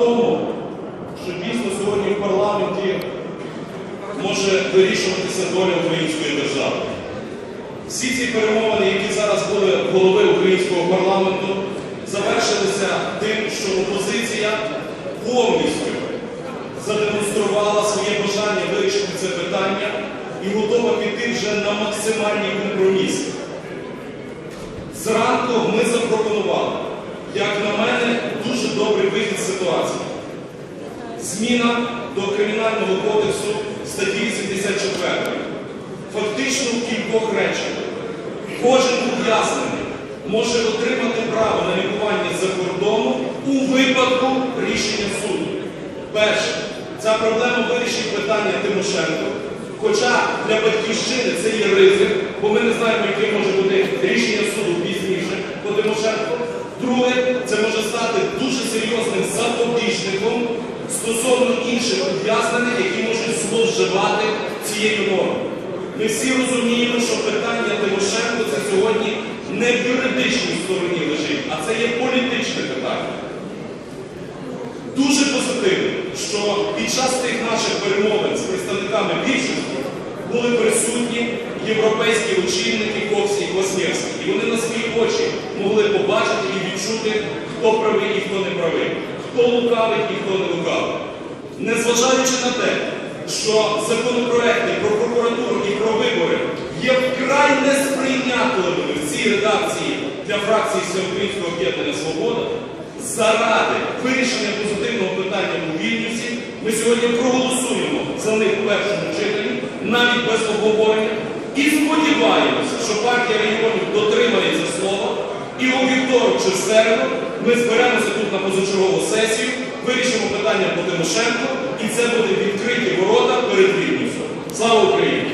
тому, що дійсно сьогодні в парламенті може вирішуватися доля української держави. Всі ці перемовини, які зараз були голови українського парламенту, завершилися тим, що опозиція повністю задемонструвала своє бажання вирішити це питання і готова піти вже на максимальні компроміси. Зранку ми запропонували, Зміна до Кримінального кодексу статті 84. Фактично в кількох речах. Кожен ув'язнений може отримати право на лікування за кордоном у випадку рішення суду. Перше, ця проблема вирішить питання Тимошенко. Хоча для батьківщини це є ризик, бо ми не знаємо, яке може бути рішення суду пізніше по Тимошенко. Друге, це може стати дуже серйозним стосовно інших ув'язнених, які можуть зловживати цією нормою. Ми всі розуміємо, що питання Тимошенко це сьогодні не в юридичній стороні лежить, а це є політичне питання. Дуже позитивно, що під час тих наших перемовин з представниками більшості були присутні європейські очільники Коксі і Кваснєвський. І вони на свої очі могли побачити і відчути, хто правий і хто не правий, хто лукавий і хто не лукавий. Незважаючи на те, що законопроекти про прокуратуру і про вибори є вкрай несприйнятливими в цій редакції для фракції Всеукраїнського об'єднання Свобода, заради вирішення позитивного питання у Вільнюсі ми сьогодні проголосуємо за них в першому читанні, навіть без обговорення, і сподіваємося, що партія регіонів дотримається слова, і у вівторок чи середу ми зберемося тут на позачергову сесію, вирішимо питання по Тимошенко, і це буде відкриті ворота перед Вільнюсом. Слава Україні!